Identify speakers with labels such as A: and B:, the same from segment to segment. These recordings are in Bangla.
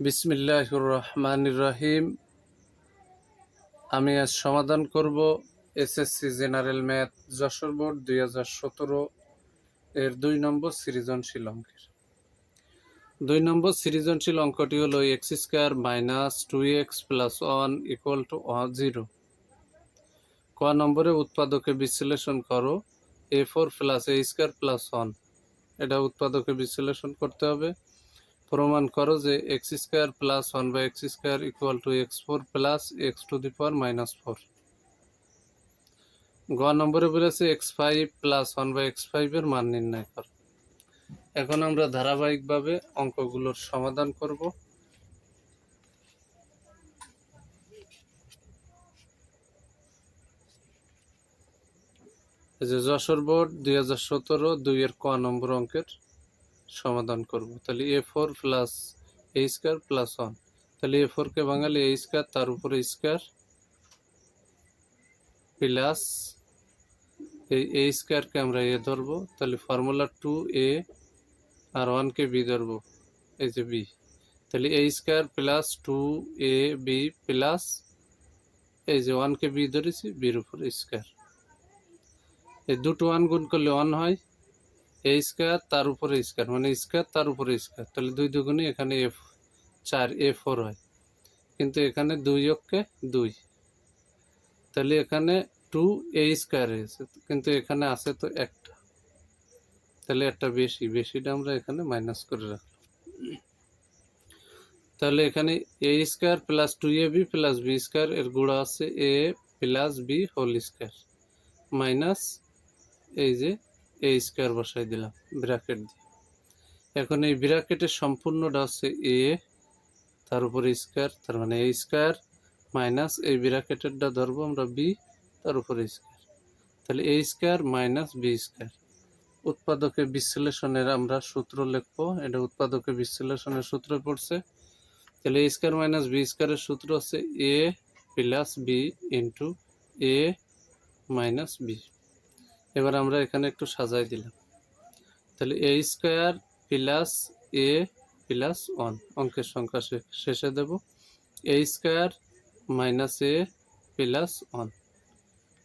A: বিসমিল্লাহ রহমান রহিম আমি আজ সমাধান করব SSC general math Jessore board দুই হাজার সতেরো এর দুই নম্বর সৃজনশীল অঙ্কের। দুই নম্বর সৃজনশীল অঙ্কটি হলো X square minus two X plus one equal to one zero. ক নম্বরে উৎপাদকে বিশ্লেষণ করো, A four plus A square plus one. এটা উৎপাদকে বিশ্লেষণ করতে হবে। প্রমাণ করো যে X square plus one by X square equal to X four plus X to the power minus four. গ নম্বরে বলেছে X five plus one by X ফাইভের মান নির্ণয় করো। এখন আমরা ধারাবাহিকভাবে অঙ্কগুলোর সমাধান করব। যে যশোর বোর্ড দুই হাজার সতেরো দুইয়ের ক নম্বর অঙ্কের সমাধান করব। তাহলে A four plus A square plus one তাহলে এ ফোরকে বাঙালি এ স্কোয়ার তার উপরে স্কোয়ার প্লাস এই এ স্কোয়ারকে আমরা এ ধরবো। তাহলে ফর্মুলা টু এ আর ওয়ানকে বি ধরবো, এই যে বি তাহলে A square plus two A B plus এই যে ওয়ানকে বি ধরেছি বির উপরে স্কোয়ার এই দুটো ওয়ান গুণ করলে ওয়ান হয়। এ স্কোয়ার তার উপরে স্কোয়ার মানে স্কোয়ার তার উপরে স্কোয়ার তাহলে দুই দুগুণে এখানে এফ চার এ ফোর হয়। কিন্তু এখানে দুই অক্ষে দুই। তাহলে এখানে টু এ স্কোয়ার হয়েছে কিন্তু এখানে আছে তো একটা। তাহলে একটা বেশি, বেশিটা আমরা এখানে মাইনাস করে রাখলাম। তাহলে এখানে A square plus two A B plus B square এর গুঁড়া আছে A plus B whole square minus এই যে এ স্কোয়ার বসাই দিলাম, ব্র্যাকেট দিয়ে। এখন এই ব্র্যাকেটের সম্পূর্ণটা হচ্ছে এ, তার উপরে স্কোয়ার, তার মানে এ স্কোয়ার মাইনাস এই ব্র্যাকেটেরটা ধরবো আমরা বি, তার উপরে স্কোয়ার। তাহলে A square minus B square. উৎপাদকে বিশ্লেষণের আমরা সূত্র লিখব, এটা উৎপাদকে বিশ্লেষণের সূত্র পড়ছে। তাহলে এ স্কোয়ার মাইনাস বি স্কোয়ারের সূত্র হচ্ছে A plus B into A minus B. এবার আমরা এখানে একটু সাজাই দিলাম। তাহলে A square plus A plus one অঙ্কের সংখ্যা শেষে দেব। A square minus A plus one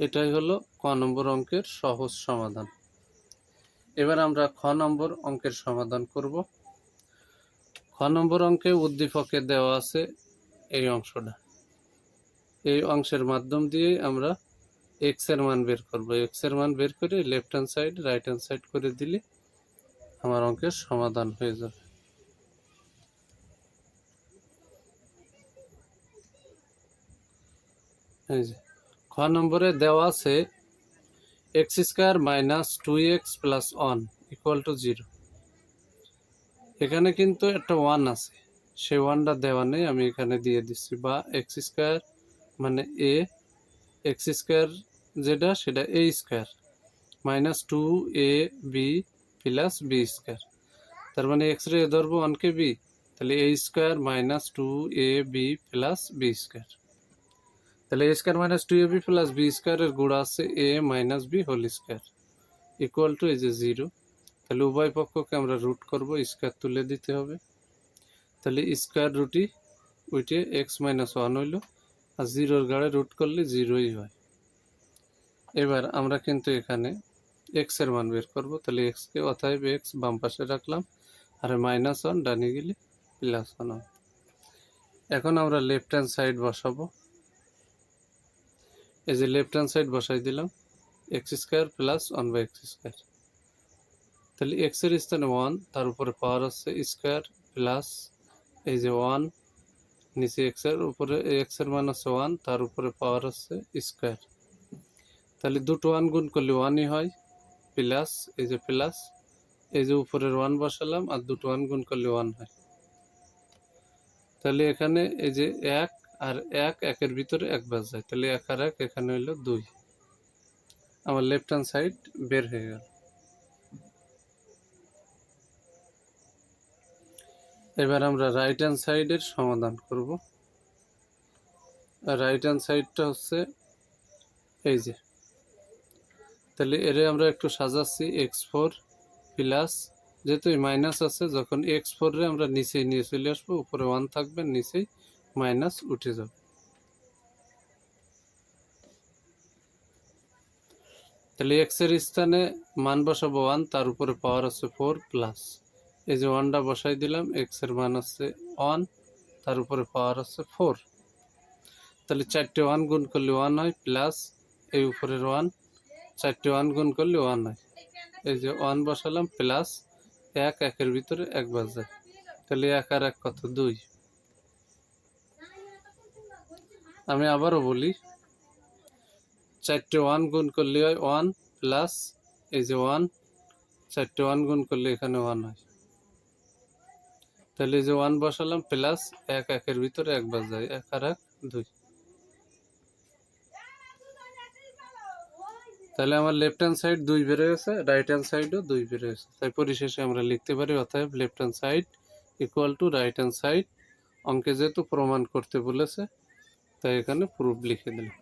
A: এটাই হলো ক নম্বর অঙ্কের সহজ সমাধান। এবার আমরা খ নম্বর অঙ্কের সমাধান করব। খ নম্বর অঙ্কে উদ্দীপকে দেওয়া আছে এই অংশটা। এই অংশের মাধ্যম দিয়ে আমরা এক্সের মান বের করব। এক্সের মান বের করে left hand side right hand side করে দিলে আমার অঙ্কের সমাধান হয়ে যাবে। খ নম্বরে দেওয়া আছে X square minus two X plus one equal to zero এখানে কিন্তু একটা ওয়ান আছে। সেই ওয়ানটা দেওয়া নেই, আমি এখানে দিয়ে দিচ্ছি। বা এক্স স্কোয়ার মানে এ এক্স স্কোয়ার যেটা, সেটা A square minus two A B plus B square তার মানে এক্স রে ধরবো ওয়ানকে বি তাহলে A square minus two A B plus B square তাহলে A square minus two A B plus B স্কোয়ারের গুণা আছে A minus B whole square equal to এই যে জিরো তাহলে উভয় পক্ষকে আমরা রুট করব স্কোয়ার তুলে দিতে হবে। তাহলে স্কোয়ার রুটি ওইটে এক্স মাইনাস ওয়ান হইল, আর জিরোর গাড়ে রুট করলে জিরোই হয়। এবার আমরা কিন্তু এখানে এক্সের মান বের করব। তাহলে এক্সকে অতএব এক্স বাম পাশে রাখলাম, আর মাইনাস ওয়ান ডানে গেলে প্লাস ওয়ান এখন আমরা লেফট হ্যান্ড সাইড বসাবো। এই যে লেফট হ্যান্ড সাইড বসাই দিলাম x square plus one by x square তাহলে এক্সের স্থানে ওয়ান তার উপরে পাওয়ার হচ্ছে স্কোয়ার প্লাস এই যে ওয়ান নিচে এক্সের উপরে এক্সের মান হচ্ছে ওয়ান তার উপরে পাওয়ার হচ্ছে স্কোয়ার তাহলে দুটো ওয়ান গুণ করলে ওয়ানই হয় প্লাস এই যে প্লাস এই যে উপরের ওয়ান বসালাম আর দুটো ওয়ান গুণ করলে ওয়ান হয়। তাহলে এখানে এই যে এক আর এক, একের ভিতরে এক বাজ যায়। তাহলে এক আর এক এখানে হইল দুই। আমার লেফট হ্যান্ড সাইড বের হয়ে গেল। এবার আমরা রাইট হ্যান্ড সাইডের সমাধান করব। রাইট হ্যান্ড সাইডটা হচ্ছে এই যে তাহলে এরে আমরা একটু সাজাচ্ছি এক্স ফোর প্লাস। যেহেতু মাইনাস আছে, যখন এক্স ফোরে আমরা নিচেই নিয়ে চলে আসব, উপরে ওয়ান থাকবে, নিচেই মাইনাস উঠে যাবে। তাহলে এক্সের স্থানে মান বসাবো ওয়ান, তার উপরে পাওয়ার আছে ফোর প্লাস। এই যে ওয়ানটা বসাই দিলাম, এক্সের মান আছে ওয়ান, তার উপরে পাওয়ার আছে ফোর। তাহলে চারটে ওয়ান গুণ করলে ওয়ান হয় প্লাস এই উপরের ওয়ান চারটে ওয়ান গুণ করলে ওয়ান হয়। এই যে ওয়ান বসালাম প্লাস এক, একের ভিতরে একবার যায় তাহলে এক আর এক কত? দুই। আমি আবারও বলি, চারটে ওয়ান গুণ করলে হয় ওয়ান প্লাস এই যে ওয়ান চারটে ওয়ান গুণ করলে এখানে ওয়ান হয়। তাহলে এই যে ওয়ান বসালাম প্লাস এক, একের ভিতরে একবার যায় এক আর এক, দুই। তাহলে আমার লেফট হ্যান্ড সাইড দুই বেড়ে গেছে রাইট হ্যান্ড সাইডও দুই বেড়ে গেছে। তাই পরিশেষে আমরা লিখতে পারি, অতএব left hand side equal to right hand side অঙ্কে যেহেতু প্রমাণ করতে বলেছে, তাই এখানে প্রুফ লিখে দিলাম।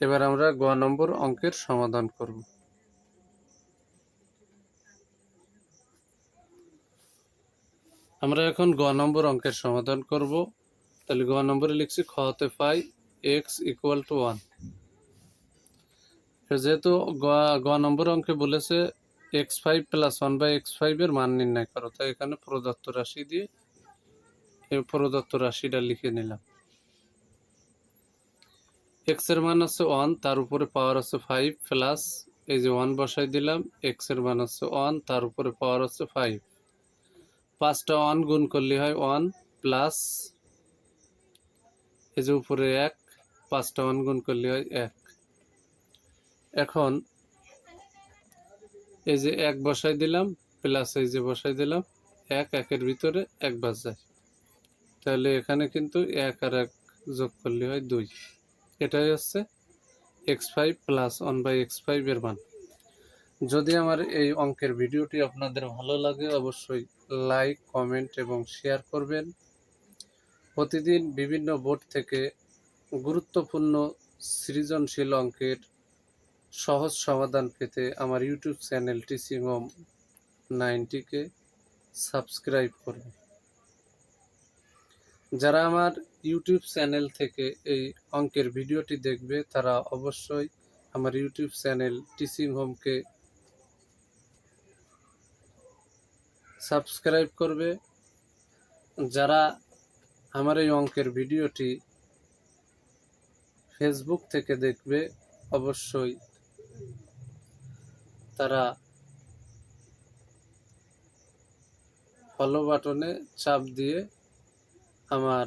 A: এবার আমরা গ নম্বর অঙ্কের সমাধান করব। আমরা এখন গ নম্বর অঙ্কের সমাধান করব। তাহলে গ নম্বরে লিখছি, খ হতে পাই এক্স ইকুয়াল টু ওয়ান যেহেতু গ নম্বর অঙ্কে বলেছে x five plus one by x ফাইভের মান নির্ণয় করো। তাই এখানে প্রদত্ত রাশি দিয়ে এই প্রদত্ত রাশিটা লিখে নিলাম। এক্সের মান আছে ওয়ান তার উপরে পাওয়ার আছে ফাইভ প্লাস এই যে ওয়ান বসাই দিলাম এক্সের মান আছে ওয়ান তার উপরে পাওয়ার আছে ফাইভ পাঁচটা ওয়ান গুণ করলে হয় ওয়ান প্লাস এই যে উপরে এক, পাঁচটা ওয়ান গুণ করলে হয় এক। এখন এই যে এক বসাই দিলাম প্লাস এই যে বসাই দিলাম, এক একের ভিতরে একবার যায় তাহলে এখানে কিন্তু এক আর এক যোগ করলে হয় দুই। এটাই হচ্ছে x five plus one by x ফাইভের মান। যদি আমার এই অঙ্কের ভিডিওটি আপনাদের ভালো লাগে, অবশ্যই লাইক কমেন্ট এবং শেয়ার করবেন। প্রতিদিন বিভিন্ন বোর্ড থেকে গুরুত্বপূর্ণ সৃজনশীল অঙ্কের সহজ সমাধান পেতে আমার ইউটিউব চ্যানেল টিচিং হোম নাইনটিকে সাবস্ক্রাইব করুন যারা আমার ইউটিউব চ্যানেল থেকে এই অঙ্কের ভিডিওটি দেখবে, তারা অবশ্যই আমার ইউটিউব চ্যানেল টিচিং হোমকে সাবস্ক্রাইব করবে। যারা আমার এই অঙ্কের ভিডিওটি ফেসবুক থেকে দেখবে, অবশ্যই তারা ফলো বাটনে চাপ দিয়ে আমার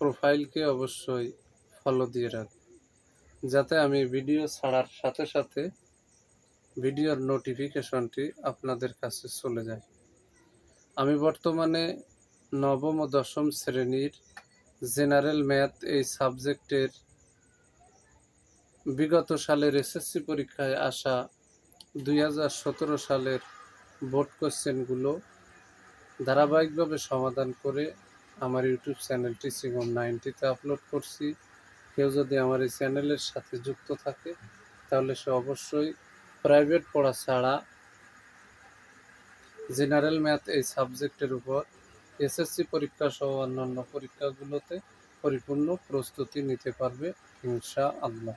A: প্রোফাইলকে অবশ্যই ফলো দিয়ে রাখবে যাতে আমি ভিডিও ছাড়ার সাথে সাথে ভিডিওর নোটিফিকেশনটি আপনাদের কাছে চলে যায়। আমি বর্তমানে নবম ও দশম শ্রেণির জেনারেল ম্যাথ এই সাবজেক্টের বিগত সালের এসএসসি পরীক্ষায় আসা দুই হাজার সতেরো সালের বোর্ড কোশ্চেনগুলো ধারাবাহিকভাবে সমাধান করে আমার ইউটিউব চ্যানেলটি হোম নাইনটিতে আপলোড করছি। কেউ যদি আমার এই চ্যানেলের সাথে যুক্ত থাকে, তাহলে সে অবশ্যই প্রাইভেট পড়া ছাড়া জেনারেল ম্যাথ এই সাবজেক্টের উপর এসএসসি পরীক্ষা সহ অন্যান্য পরীক্ষাগুলোতে পরিপূর্ণ প্রস্তুতি নিতে পারবে ইনশা আল্লাহ